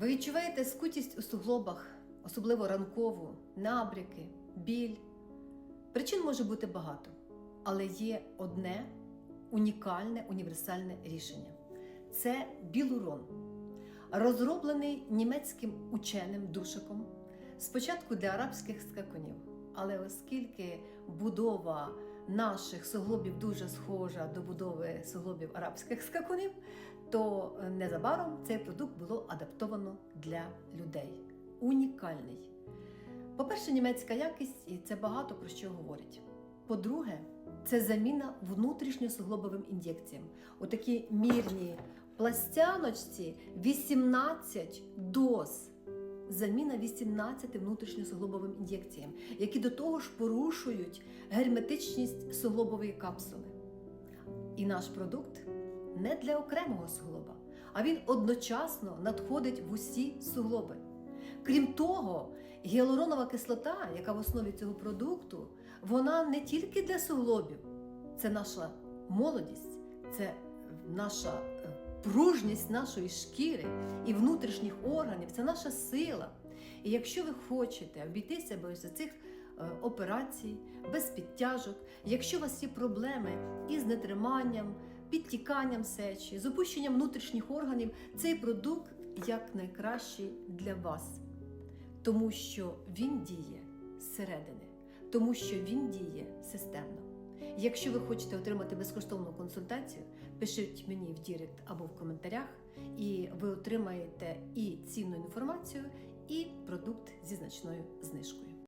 Ви відчуваєте скутість у суглобах, особливо ранкову, набряки, біль. Причин може бути багато, але є одне унікальне універсальне рішення це білурон, розроблений німецьким ученим душиком спочатку для арабських скакунів. Але оскільки будова наших суглобів дуже схожа до будови суглобів арабських скакунів, то незабаром цей продукт було адаптовано для людей. Унікальний. По-перше, німецька якість, і це багато про що говорить. По-друге, це заміна внутрішньосуглобовим ін'єкціям. У такі мірні пластяночці 18 доз. Заміна 18 внутрішньосуглобовим ін'єкціям, які до того ж порушують герметичність суглобової капсули. І наш продукт не для окремого суглоба, а він одночасно надходить в усі суглоби. Крім того, гіалуронова кислота, яка в основі цього продукту, вона не тільки для суглобів, це наша молодість, це наша е, пружність нашої шкіри і внутрішніх органів, це наша сила. І якщо ви хочете обійтися без цих е, операцій, без підтяжок, якщо у вас є проблеми із нетриманням, підтіканням сечі, з опущенням внутрішніх органів, цей продукт як найкращий для вас, тому що він діє зсередини, тому що він діє системно. Якщо ви хочете отримати безкоштовну консультацію, пишіть мені в Дірект або в коментарях, і ви отримаєте і цінну інформацію, і продукт зі значною знижкою.